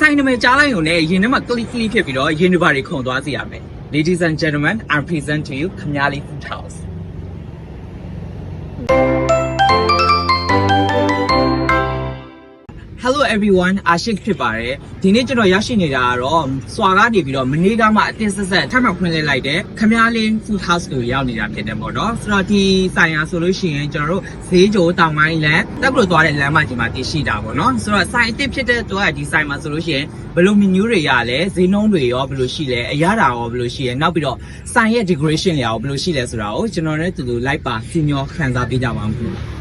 ဆိုင်နမယ်ကြားလိုက်ရုံနဲ့ရင်ထဲမှာ click click ဖြစ်ပြီးတော့ရင်တွေပါတွေခုန်သွားစေရမယ် Ladies and gentlemen I present to you Khmyali Food House Hello everyone အာရှိဖြစ်ပါတယ်ဒီနေ့ကျွန်တော်ရရှိနေတာကတော့စွာကနေပြီးတော့မနေ့ကမှအတင်းဆက်ဆက်ထပ်မံဖွင့်လှစ်လိုက်တဲ့ခမားလင်း food house ကိုရောက်နေတာဖြစ်တယ်ပေါ့နော်ဆိုတော့ဒီဆိုင်ရာဆိုလို့ရှိရင်ကျွန်တော်တို့ဈေးကြိုတောင်ပိုင်းလမ်းတက်ပြီးတော့သွားတဲ့လမ်းမကြီးမှာတည်ရှိတာပေါ့နော်ဆိုတော့ဆိုင်အစ်စ်ဖြစ်တဲ့တော့ဒီဆိုင်မှာဆိုလို့ရှိရင်ဘယ်လို menu တွေရလဲဈေးနှုန်းတွေရောဘယ်လိုရှိလဲအရသာရောဘယ်လိုရှိလဲနောက်ပြီးတော့ဆိုင်ရဲ့ decoration တွေရောဘယ်လိုရှိလဲဆိုတာကိုကျွန်တော်နဲ့တူတူ like ပါစီညောခန်းစားပေးကြပါဦးခင်ဗျာ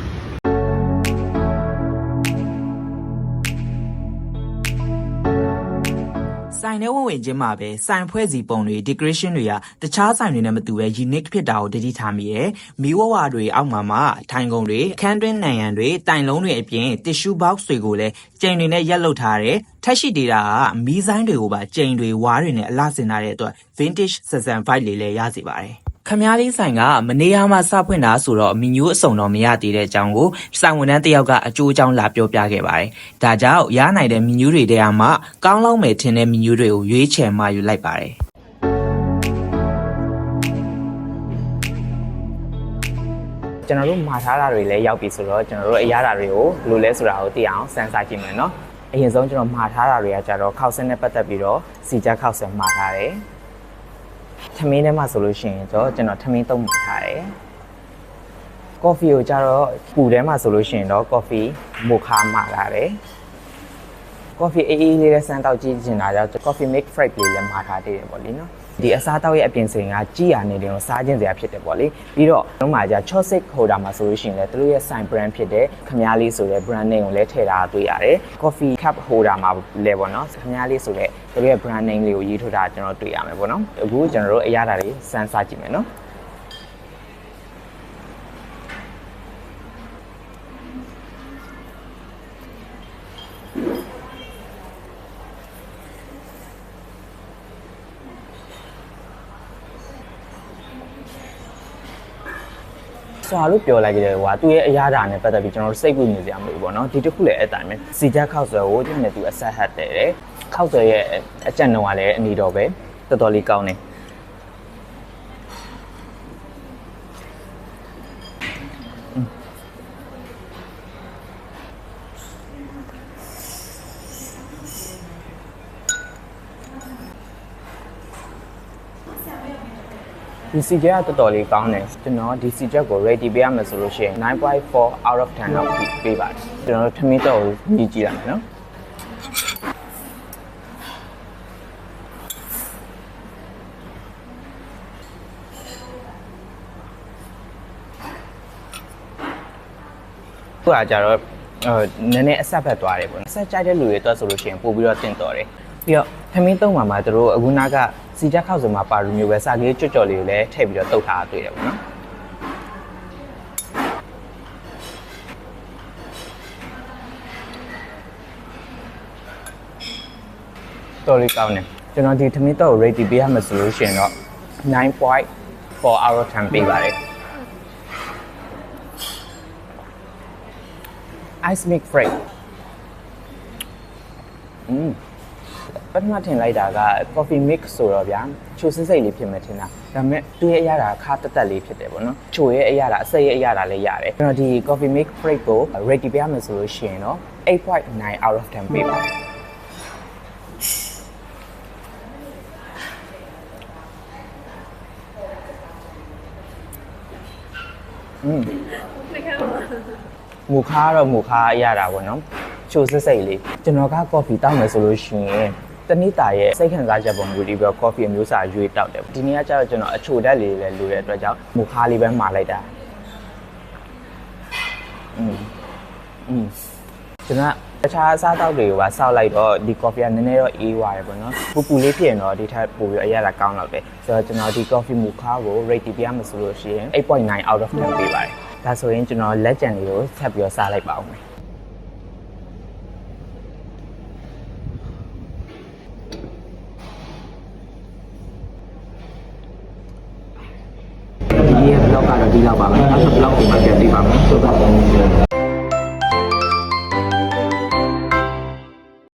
ဆိုင်ထဲဝင်ဝင်ချင်းမှာပဲဆိုင်ဖွဲ့စီပုံတွေ decoration တွေကတခြားဆိုင်တွေနဲ့မတူပဲ unique ဖြစ်တာကိုတတိထားမိရယ်မီးဝဝတွေအောက်မှာမှထိုင်ကုန်တွေခန်းတွင်းနံရံတွေတိုင်လုံးတွေအပြင် tissue box တွေကိုလည်းကျိန်တွေနဲ့ရက်လုပ်ထားတယ်ထက်ရှိတေတာကမီးဆိုင်တွေကိုပါကျိန်တွေဝါးတွေနဲ့အလှဆင်ထားတဲ့အတွက် vintage season vibe လေးလည်းရစေပါတယ် ခမားလေးဆိုင်ကမနေရမှစဖွင့်တာဆိုတော့မီနူးအစုံတော့မရသေးတဲ့အကြောင်းကိုဆိုင်ဝန်ထမ်းတစ်ယောက်ကအကျိုးအကြောင်းလာပြောပြခဲ့ပါတယ်။ဒါကြောင့်ရနိုင်တဲ့မီနူးတွေတဲကမှကောင်းလောက်မယ်ထင်တဲ့မီနူးတွေကိုရွေးချယ်မှယူလိုက်ပါတယ်။ကျွန်တော်တို့မှာထားတာတွေလည်းရောက်ပြီဆိုတော့ကျွန်တော်တို့အရာတာတွေကိုဘယ်လိုလဲဆိုတာကိုသိအောင်စမ်းစာကြည့်မယ်နော်။အရင်ဆုံးကျွန်တော်မှာထားတာတွေကကြတော့ခောက်ဆင်းနဲ့ပတ်သက်ပြီးတော့စီကြခောက်ဆင်းမှာထားတယ်။ ထမင်းထဲမှာဆိုလို့ရှိရင်တော့ကျွန်တော်ထမင်းသုံးမှာထားတယ်။ကော်ဖီကိုကြတော့ပူထဲမှာဆိုလို့ရှိရင်တော့ကော်ဖီမိုခါမှာလာတယ်။ကော်ဖီအေးအေးလေးနဲ့စမ်းတောက်ကြည့်ချင်တာကြောင့် coffee make fresh လေးလည်းမှာထားသေးတယ်ပေါ့လေနော်။ ဒီအစားတောက်ရဲ့အပြင်စင်ကကြည်ရနေတယ်ကိုစားခြင်းစရာဖြစ်တယ်ပေါ့လေပြီးတော့တော့မှじゃ Chosik holder မှာဆိုလို့ရှိရင်လည်းသူတို့ရဲ့ sign brand ဖြစ်တဲ့ခမားလေးဆိုတဲ့ brand name ကိုလည်းထည့်ထားတွေ့ရတယ် coffee cup holder မှာလည်းပေါ့နော်ခမားလေးဆိုတဲ့သူတို့ရဲ့ brand name လေးကိုရေးထိုးတာကျွန်တော်တွေ့ရမယ်ပေါ့နော်အခုကျွန်တော်တို့အရသာတွေစမ်းစားကြည့်မယ်နော် စွာလို့ပြောလိုက်ကြတယ်ကွာသူ့ရဲ့အရာဓာတ်နဲ့ပတ်သက်ပြီးကျွန်တော်တို့စိတ်ကူးနေကြမှာပေါ့နော်ဒီတစ်ခုလည်းအဲ့တိုင်းပဲစီကြခောက်ဆွဲကိုသူနဲ့သူအဆက်ဟတ်တယ်တဲ့ခောက်ဆွဲရဲ့အကြက်နှုံကလည်းအနီတော်ပဲတော်တော်လေးကောင်းတယ် ဒီစီဂျက်ကတော်တော်လေးကောင်းတယ်ကျွန်တော်ဒီစီဂျက်ကို ready ပေးရမယ်ဆိုလို့ရှိရင်9.4 out of 10လောက်ပေးပါတယ်ကျွန်တော်တို့ထမင်းတော့ကိုမြည်ကြည့်ရမယ်နော်သူကကြတော့အဲနည်းနည်းအဆက်ဖက်သွားတယ်ပေါ့နော်အဆက်ကြိုက်တဲ့လူတွေအတွက်ဆိုလို့ရှိရင်ပို့ပြီးတော့တင့်တော်တယ်ပြီးတော့ထမင်းသုံးမှာမှာသူတို့အခုနာက စီချက်ခောက်စမှာပါလူမျိုးပဲစာကြီးကြွကြော်လေးကိုလည်းထည့်ပြီးတော့တုတ်ထားတွေ့တယ်ပေါ့နော်တော်လေးကောင်းတယ်ကျွန်တော်ဒီထမင်းတော့ ready ပေးရမှာဆိုလို့ရှိရင်တော့9.4 out of 10ပေးပါတယ် ice make fresh อืม ပထမထင်လိုက်တာက coffee mix ဆိုတော့ဗျာချိုစစ်စိတ်လေးဖြစ်မယ်ထင်တာဒါပေမဲ့သူ့ရဲ့အရာတာခါတက်တက်လေးဖြစ်တယ်ပေါ့နော်ချိုရဲ့အရာတာအစိတ်ရဲ့အရာတာလည်းရတယ်ကျွန်တော်ဒီ coffee mix fresh ကို ready ပြရမယ်ဆိုလို့ရှိရင်တော့8.9 out of 10ပေးပါတယ်อืมမူခါကတော့မူခါရတာပေါ့နော် ချိုစစ်စိတ်လေးကျွန်တော်ကကော်ဖီတောက်မယ်ဆိုလို့ရှိရင်တနိတာရဲ့စိတ်ခံစားချက်ပုံမျိုးဒီပြီးတော့ကော်ဖီအမျိုးအစားရွေးတောက်တယ်ဒီနေ့ကကျတော့ကျွန်တော်အချိုဓာတ်လေးလည်းလိုတဲ့အတွက်ကြောင့်မူခါလေးပဲမှာလိုက်တာอืมอืมကျွန်တော်တခြားအစားတောက်တွေကိုပါစောက်လိုက်တော့ဒီကော်ဖီကနည်းနည်းတော့အေးသွားတယ်ပေါ့နော်ပူပူလေးဖြစ်ရင်တော့ဒီထက်ပိုပြီးအရသာကောင်းတော့တယ်ဆိုတော့ကျွန်တော်ဒီကော်ဖီမူခါကို rate ပြရမယ်ဆိုလို့ရှိရင်8.9 out of 10ပေးပါတယ်ဒါဆိုရင်ကျွန်တော်လက်ကျန်လေးကိုဆက်ပြီးတော့စားလိုက်ပါဦးမယ် ဒီရဲ့ vlog ကတော့ဒီလောက်ပါပဲနောက်ထပ် vlog ကိုမှပြန်ကြည့်ပါမယ်ဆိုတော့